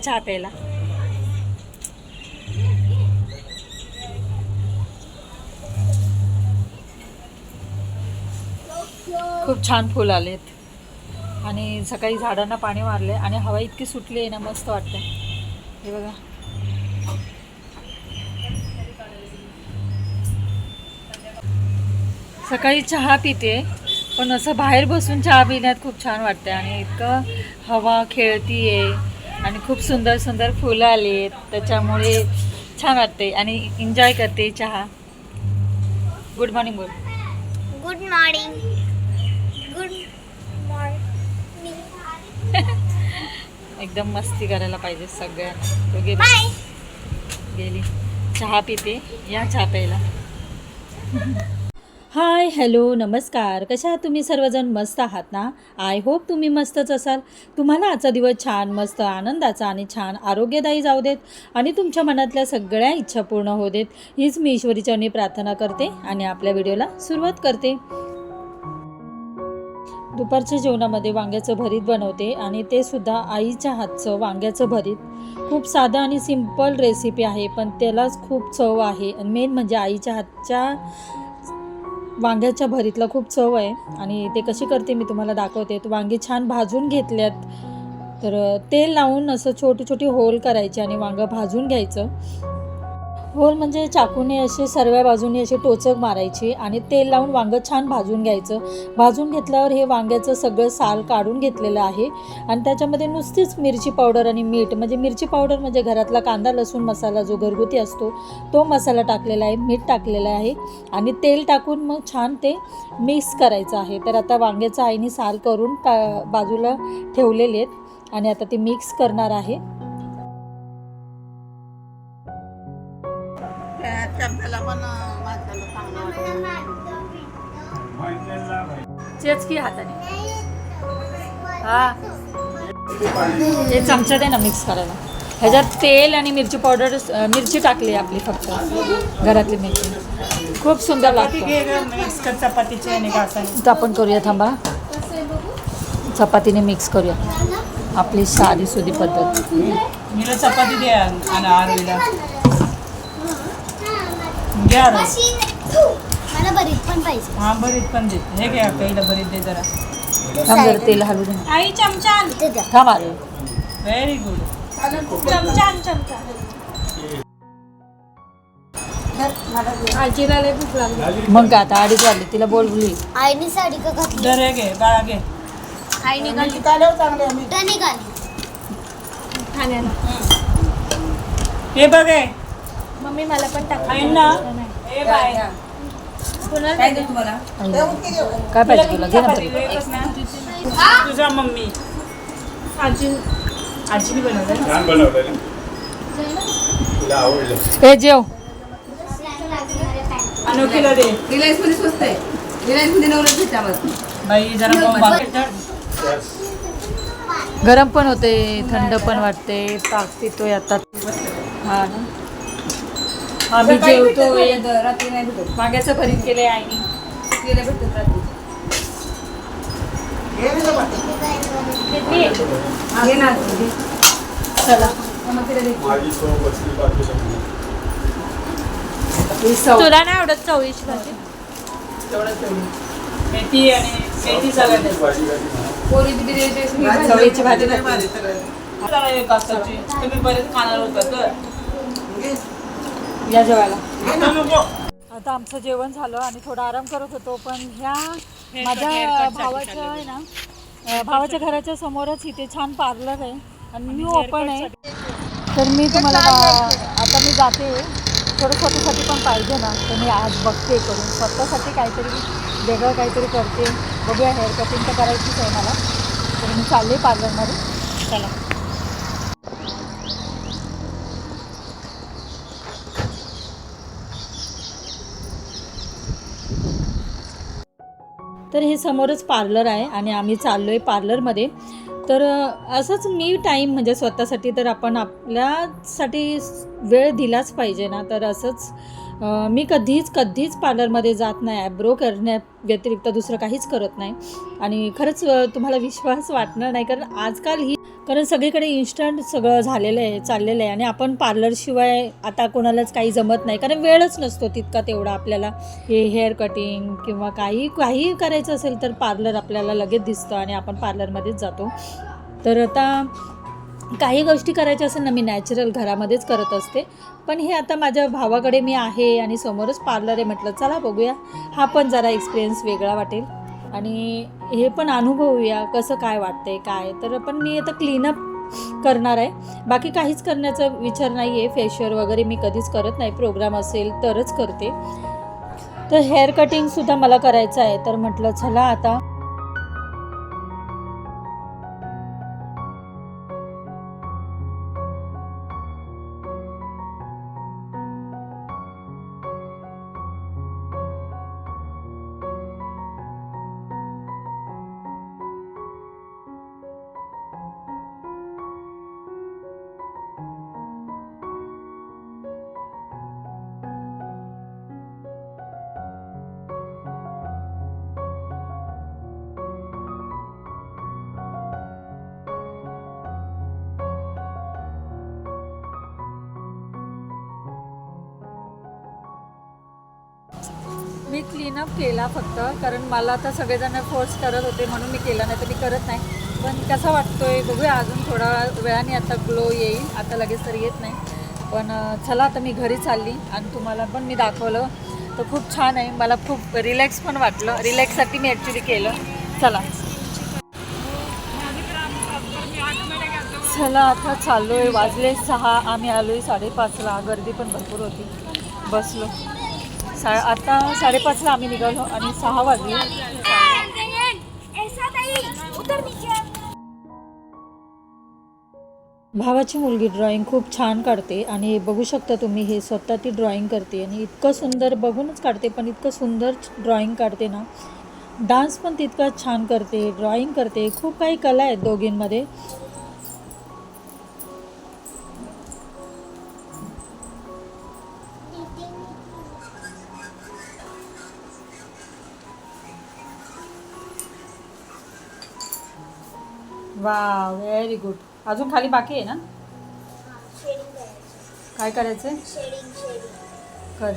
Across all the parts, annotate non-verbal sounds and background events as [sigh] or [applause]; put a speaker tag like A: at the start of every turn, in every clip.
A: चहा प्यायला. खूप छान फुल आलेत. आणि सकाळी झाडांना पाणी मारले आणि हवा इतकी सुटली आहे ना मस्त वाटते हे बघा. सकाळी चहा पिते पण असं बाहेर बसून चहा पिण्यात खूप छान वाटते आणि इतकं हवा खेळती आहे आणि खूप सुंदर सुंदर फुलं आली आहेत त्याच्यामुळे छान वाटते आणि एन्जॉय करते चहा. गुड मॉर्निंग बोल.
B: गुड मॉर्निंग गुड मॉर्निंग
A: एकदम मस्ती करायला पाहिजे सगळ्यांना तो गेली? गेली. चहा पिते. या चहा प्यायला. [laughs] हाय हॅलो नमस्कार. कशा आहात तुम्ही? सर्वजण मस्त आहात ना? आय होप तुम्ही मस्तच असाल. तुम्हाला आजचा दिवस छान मस्त आनंदाचा आणि छान आरोग्यदायी जाऊ देत आणि तुमच्या मनातल्या सगळ्या इच्छा पूर्ण होऊ देत हीच मी ईश्वरीचरणी प्रार्थना करते आणि आपल्या व्हिडिओला सुरुवात करते. दुपारच्या जेवणामध्ये वांग्याचं भरीत बनवते आणि ते सुद्धा आईच्या हातचं वांग्याचं भरीत. खूप साधं आणि सिंपल रेसिपी आहे पण त्यालाच खूप चव आहे. आणि मेन म्हणजे आईच्या हातच्या वांग्याच्या भरीतला खूप चव आहे आणि ते कशी करते मी तुम्हाला दाखवते. तर वांगी छान भाजून घेतल्यात. तर तेल लावून असं छोटी छोटी होल करायची आणि वांगं भाजून घ्यायचं. होल म्हणजे चाकूने असे सर्व बाजूने असे टोचक मारायची आणि तेल लावून वांगं छान भाजून घ्यायचं. भाजून घेतल्यावर हे वांग्याचं सगळं साल काढून घेतलेलं आहे. आणि त्याच्यामध्ये नुसतीच मिरची पावडर आणि मीठ म्हणजे मिरची पावडर म्हणजे घरातला कांदा लसूण मसाला जो घरगुती असतो तो मसाला टाकलेला आहे मीठ टाकलेलं आहे. आणि तेल टाकून मग छान ते मिक्स करायचं आहे. तर आता वांग्याचं आईने साल करून टा बाजूला ठेवलेले आहेत. आणि आता ते मिक्स करणार आहे. चेच की हाताने. हा. हे चमचा दे ना मिक्स करायला. ह्याच्यात तेल आणि मिरची पावडर मिरची टाकली आपली फक्त. घरातली मिरची. खूप सुंदर लागतं.
C: घे गं, मिक्स कर चपातीचे आणि घासाने
A: तर आपण करूया थांबा. चपातीने मिक्स करूया. आपली साधी सुधी पद्धत.
C: मीला चपाती दे आणि आरोईला घे आरोई
B: मशीन थू. मला बरीच पण पाहिजे.
C: हा भरीत पण दे हे घे पहिलं भरीत दे जरा.
A: थांब जरा तेल हलू दे
C: आई चमचा.
B: इथे द्या.
A: थांब. आलो
C: व्हेरी गुड
B: चमचा. चमचा
C: आजीला लय भूक लागली.
A: मग काय आता अडीच वाजले तिला बोलली.
B: आईने साडी का घातली?
C: दर हे घे बाळा घे.
B: आई निघाली
C: चालेल चांगले आम्ही.
B: कुठं निघाली.
C: हे बघ
B: मम्मी मला पण टाक
C: हे बाय.
D: काय देऊ तुम्हाला?
A: काय पाहिजे तुला? घे ना
C: चपाती
A: तरी.
C: एकच ना तुझा मम्मी. आजी आजीने बनवलं
E: छान बनवलं तुला आवडलं.
A: हे जेव.
C: अनोखीला दे.
D: रिलायन्समध्ये स्वस्त आहे. रिलायन्समध्ये नवरा भेटता मला
C: बाई जरा बाकी
A: गरम पण होते थंड पण वाटते. ताक पितोय आता. हा ना? आम्ही जेवतोय
D: रात्री नाही भेटत.
A: वांग्याचं भरीत केलंय आईने.
D: गेल्या भेटत रात्री. ना.
A: चला.
D: मग तिला
A: ही
B: तुला नाही आवडत चवळीची भाजी?
C: मेथी आणि मेथी सगळ्यात.
D: पोरी बिरी
A: चवळीची भाजी.
C: तुम्ही बरेच खाणार होता तर.
A: या जेवायला.
C: आता
A: आमचं जेवण झालं आणि थोडा आराम करत होतो पण ह्या माझ्या भावाच्या आहे ना भावाच्या घराच्या समोरच इथे छान पार्लर आहे आणि न्यू ओपन आहे. तर मी तुम्हाला आता मी जाते. थोडं स्वतःसाठी पण पाहिजे ना तर मी आज बघते करून. स्वतःसाठी काहीतरी वेगळं काहीतरी करते. बघूया हेअर कटिंग तर करायचीच आहे मला. तर मी चालले पार्लरमध्ये. चला. तर हे समोरच पार्लर आहे आणि आम्ही चाललो आहे पार्लरमध्ये तर असंच मी टाईम म्हणजे स्वतःसाठी तर आपण आपल्यासाठी वेळ दिलाच पाहिजे ना. तर असंच मी कधीच कधीच पार्लरमध्ये जात नाही. ॲब्रो करण्या व्यतिरिक्त दुसरं काहीच करत नाही. आणि खरंच तुम्हाला विश्वास वाटणार नाही. कारण आजकाल ही कारण सगळीकडे इन्स्टंट सगळं झालेलं आहे चाललेलं आहे. आणि आपण पार्लरशिवाय आता कोणालाच काही जमत नाही. कारण वेळच नसतो तितका तेवढा आपल्याला. हे हेअर कटिंग किंवा काही काही करायचं असेल तर पार्लर आपल्याला लगेच दिसतं आणि आपण पार्लरमध्येच जातो. तर आता काही गोष्टी करायच्या असेल ना मी नॅचरल घरामध्येच करत असते. पण हे आता माझ्या भावाकडे मी आहे आणि समोरच पार्लर आहे म्हटलं चला बघूया. हा पण जरा एक्सपिरियन्स वेगळा वाटेल. आणि हे पण अनुभवूया कसं काय वाटतंय काय? तर पण मी आता क्लीनअप करणार आहे. बाकी काहीच करण्याचा विचार नाही आहे फेशियल वगैरे मी कधीच करत नाही. प्रोग्राम असेल तरच करते. तर हेअर कटिंगसुद्धा मला करायचं आहे. तर म्हटलं चला आता मी ना केला फक्त कारण मला आता सगळेजण फोर्स करत होते म्हणून मी केला नाही तर मी करत नाही. पण कसा वाटतोय बघूया अजून थोडा वेळाने आता ग्लो येईल. आता लगेच तर येत नाही. पण चला आता मी घरी चालली आणि तुम्हाला पण मी दाखवलं. तर खूप छान आहे. मला खूप रिलॅक्स पण वाटलं. रिलॅक्ससाठी मी ॲक्च्युली केलं. चला. चला आता चाललो आहे वाजले सहा. आम्ही आलो आहे साडेपाचला. गर्दी पण भरपूर होती. बसलो. सा आता साडेपाचला आम्ही निघालो आणि सहा वाजले. भावाची मुलगी ड्रॉइंग खूप छान काढते आणि बघू शकता तुम्ही हे स्वतः ती ड्रॉइंग करते आणि इतकं सुंदर बघूनच काढते पण इतकं सुंदर ड्रॉइंग काढते ना. डान्स पण तितका छान करते ड्रॉइंग करते. खूप काही कला आहेत दोघींमध्ये. वा व्हेरी गुड अजून खाली बाकी आहे ना? काय करायचं कर.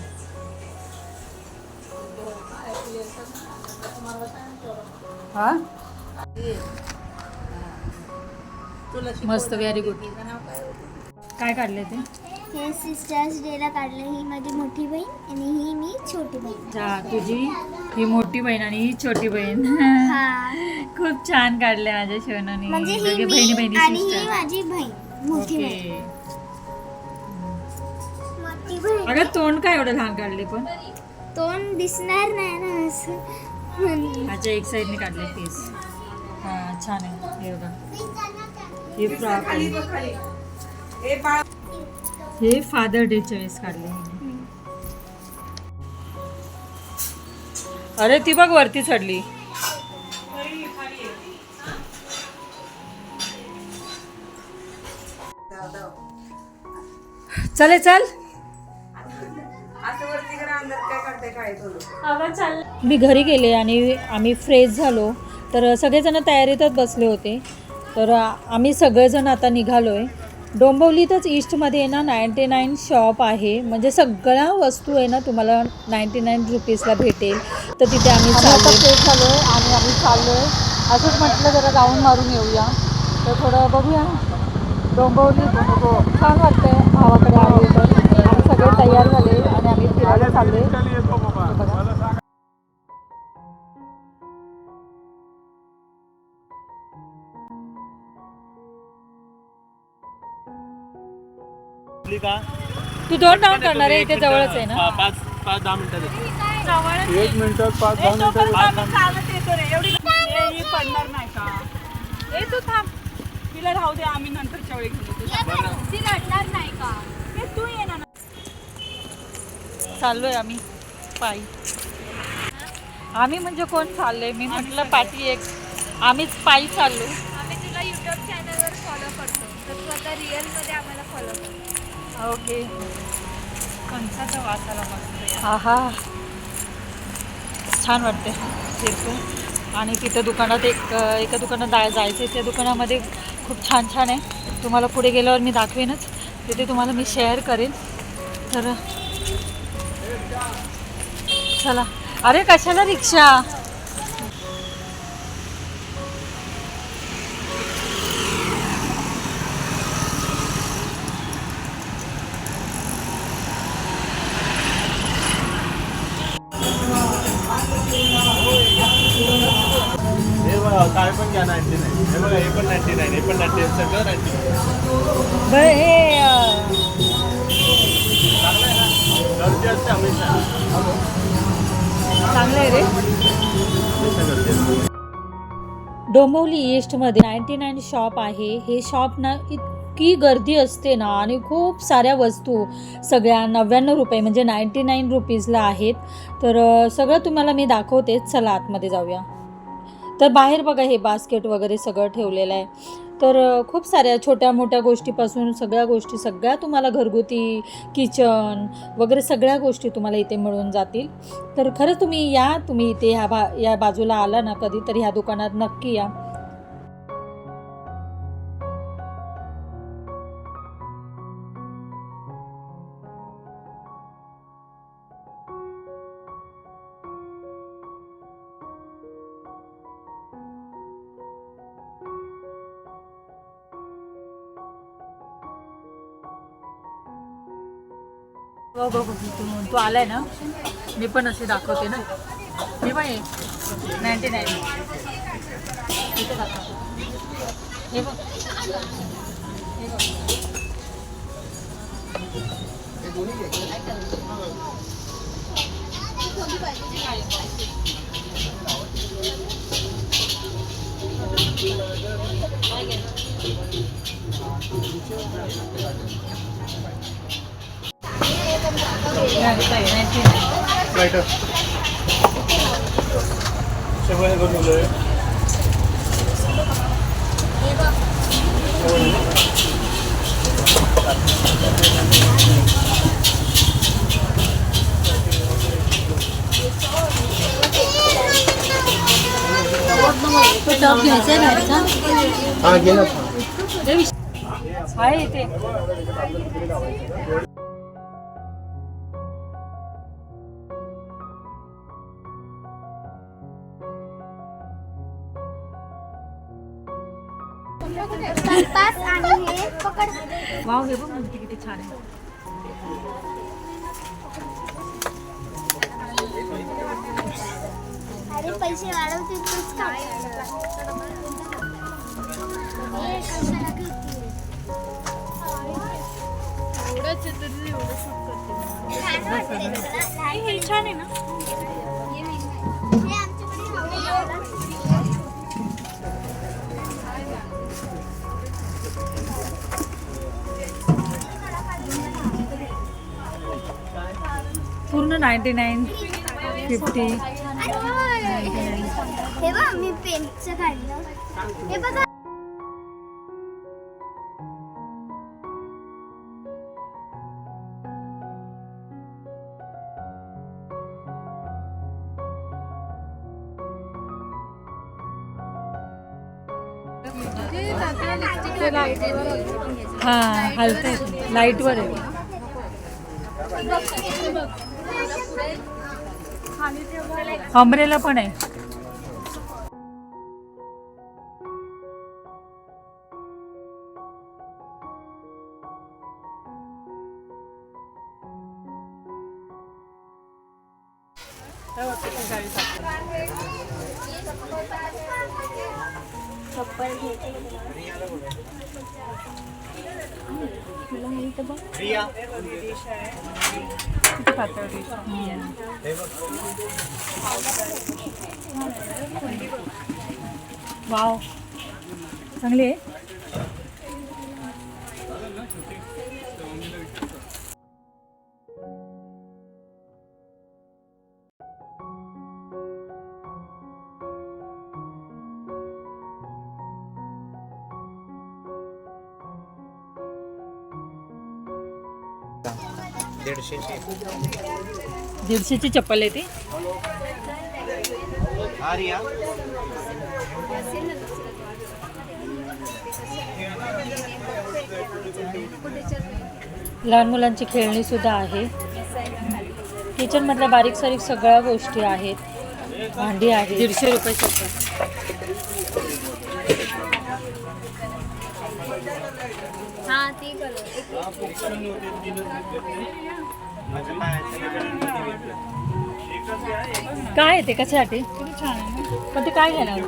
A: हा? मस्त व्हेरी गुड काय काढले ते?
B: हे सिस्टर्स डेला काढलं ही माझी मोठी बहीण आणि ही मी छोटी बहीण.
A: तुझी ही मोठी बहीण आणि ही छोटी बहीण.
B: हा.
A: खूप छान काढले माझ्या शिवनाने
B: म्हणजे
A: दोघे
B: ही
A: बहिणी
B: मी
A: बहिणी
B: आणि ही माझी बहीण मोठी बहीण.
A: ओके
B: मोठी बहीण.
A: अगं तोंड काय एवढं लहान काढले पण?
B: तोंड दिसणार नाही ना असं. म्हणून.
A: अच्छा एक साईडने काढले पीस हा छान आहे. हे बघा. हे फ्रॉक आहे. हे फादर डेच्या वेळेस काढले अरे ती बघ वरती चढली. चले चल. मी घरी गेले आणि आम्ही फ्रेश झालो. तर सगळेजण तयारीतच बसले होते. तर आम्ही सगळेजण आता निघालो आहे डोंबिवलीतच ईस्टमध्ये आहे ना नाईंटी नाईन शॉप आहे. म्हणजे सगळ्या वस्तू आहे ना तुम्हाला नाईंटी नाईन रुपीजला भेटेल. तर तिथे आम्ही आता फ्रेश झालो आहे आणि आम्ही चाललो आहे असंच म्हटलं जरा राऊंड मारून येऊया. तर थोडं बघूया. डोंबिवली हो छान वाटतंय. भावाकडे आलो तर आम्ही सगळे तयार झाले आणि आम्ही फिरायला चालले तू दोन राऊंड करणार आहे इथे जवळच आहे ना?
F: हा, पाच पाच दहा मिनिटात येतो.
E: एक मिनिटात पाच दहा मिनिटात
C: चालत येतो रे. एवढी ही पडणार नाही का? ए तू थांब. तिला राहू दे आम्ही नंतरच्या वेळी घेऊ
B: ती रडणार नाही का?
C: ते तू ये ना.
A: चाललोय आम्ही. पायी आम्ही म्हणजे कोण चाललोय? मी म्हटलं पाठी एक. आम्हीच पायी चाललो
B: आम्ही तुला युट्यूब चॅनलवर फॉलो करतो. तर तू आता रिअलमध्ये आम्हाला फॉलो कर.
A: ओके.
C: कंचाचा वास आला मस्त.
A: आहा. छान वाटते फिरतो. आणि तिथं दुकानात एक एका दुकानात जा जायचं आहे त्या दुकानामध्ये खूप छान छान आहे. तुम्हाला पुढे गेल्यावर मी दाखवेनच. तिथे तुम्हाला मी शेअर करेन. तर चला. अरे कशाला रिक्षा?
F: काय पण घ्या नाईन्टी नाईन हे बघा हे पण नाईन्टी नाईन हे पण नाईन्टी नाईन सगळं नाईन्टी
A: बरं हे
F: चांगलं आहे ना? गर्दी असते हमेशा
A: चांगलं आहे रे.
F: हमेशा गर्दी असते
A: डोंबिवली ईस्टमध्ये नाईन्टी नाईन शॉप आहे. हे शॉप ना इतकी गर्दी असते ना आणि खूप साऱ्या वस्तू सगळ्या नव्याण्णव रुपये म्हणजे नाईन्टी नाईन रुपीजला आहेत. तर सगळं तुम्हाला मी दाखवते. चला आतमध्ये जाऊया. तर बाहेर बघा हे बास्केट वगैरे सगळं ठेवलेलं आहे. तर खूप साऱ्या छोट्या मोठ्या गोष्टीपासून सगळ्या गोष्टी सगळ्या तुम्हाला घरगुती किचन वगैरे सगळ्या गोष्टी तुम्हाला इथे मिळून जातील. तर खरं तुम्ही या तुम्ही इथे ह्या बा या बाजूला आला ना कधी तर ह्या दुकानात नक्की या. हो, बघ बघ तू आलाय ना? मी पण असे दाखवते ना. मी पण नाईन्टी नाईन. इथे दाखव. हे बघ. हे बघ. नाईन्टी नाईन
F: राईट सगळं हे करून दिलंय.
A: टॉप घ्यायचा आहे बाहेरचा
E: हा घे ना
A: आहे वाव हे बघ मूर्ती किती छान आहे
B: अरे पैसे वाढवते तूच का हे कशाला घेतली? छान वाटते तुला?
C: हे छान आहे ना
A: पूर्ण नाईन्टी नाईन फिफ्टी
B: हे बघ मी पेनचं काढलं. हे बघा.
A: हा हलतंय. लाईटवर आहे. अम्ब्रेला पण आहे.
B: चप्पल
A: वाव. चांगली आहे?
E: दीडशेची.
A: चप्पल आहे ती. लहान मुलांची खेळणी सुद्धा आहे. किचन मधल्या बारीक सारीक सगळ्या गोष्टी आहेत. भांडी आहे दीडशे रुपये चप्पल.
B: हा ती
A: काय आहे ते? कशासाठी? पण ते काय घेणार?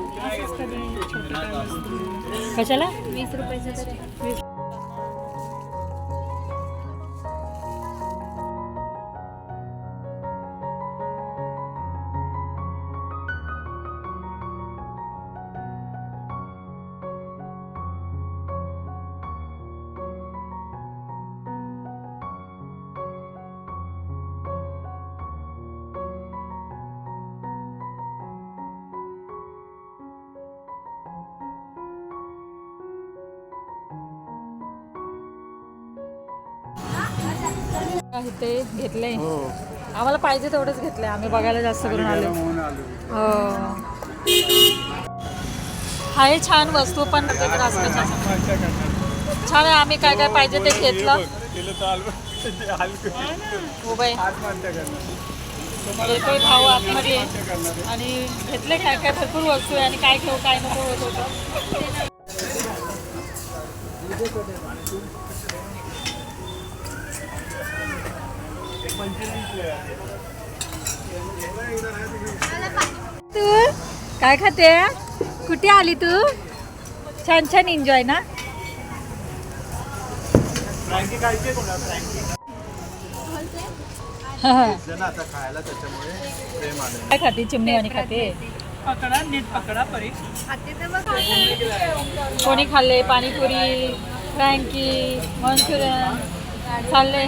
A: कशाला?
B: वीस रुपयाचं
A: ते घेतले? आम्हाला पाहिजे तेवढंच घेतलंय आम्ही बघायला जास्त करून आलो. हो. आहे छान वस्तू पण छान. आहे आम्ही काय काय पाहिजे ते घेतलं. येतोय भाऊ आतमध्ये. आणि घेतले काय काय भरपूर वस्तू आहे आणि काय घेऊ काय नको होत होतं. तू? काय खाते? कुठे आली तू? छान छान एन्जॉय ना? काय खाते? चिमणी आणि खाते.
C: पकडा नीट पकडा परी
A: कोणी खाल्ले? Panipuri frankie Manchurian. खाल्ले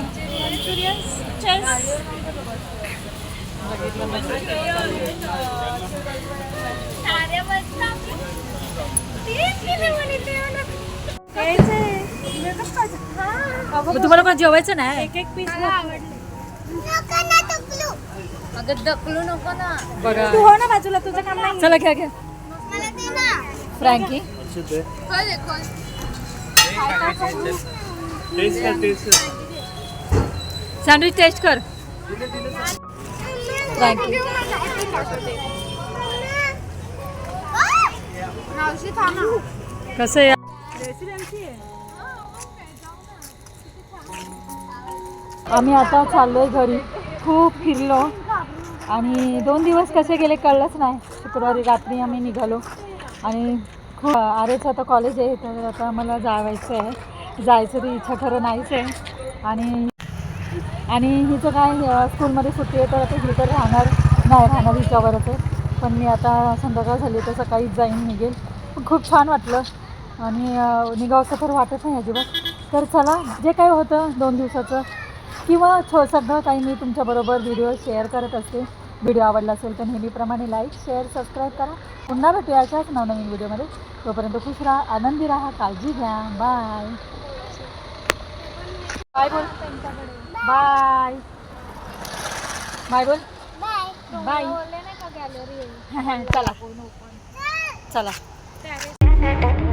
A: तुम्हाला पण जेवायचं नाही?
B: एक एक पीस आवडले. नको ना टकलू अगं दकलू नको ना.
A: बघा
B: तू हो ना बाजूला तुझं काम नाही.
A: चला घ्या घ्या. Frankie.
F: Taste taste
A: sandwich taste कर.
B: थांबा
A: कसं आहे? आम्ही आता चाललोय घरी. खूप फिरलो. आणि दोन दिवस कसे गेले कळलंच नाही. शुक्रवारी रात्री आम्ही निघालो. आणि खूप आरेचं आता कॉलेज आहे तर आता मला जावायचं आहे जायचं ती इच्छा खरं नाहीच आहे. आणि आणि हिचं काय स्कूलमध्ये सुट्टी आहे तर आता ही तर राहणार. नाही राहणार हिच्यावरच आहे. पण मी आता संध्याकाळ झाली तर सकाळीच जाईन निघेल. पण खूप छान वाटलं. आणि अं, तर वाटत नाही अजिबात. तर चला जे काय होतं दोन दिवसाचं किंवा छो सगळं काही मी तुमच्याबरोबर व्हिडिओ शेअर करत असते. व्हिडिओ आवडला असेल तर नेहमीप्रमाणे लाईक शेअर सबस्क्राईब करा. पुन्हा भेटूया अशाच नवनवीन व्हिडिओमध्ये. तोपर्यंत खुश राहा आनंदी राहा काळजी घ्या. बाय. बाय बोल. बाय. बाय बोल.
B: बाय.
A: बाय.
B: बोलले नाही का गॅलरी [laughs]
A: चला. चला.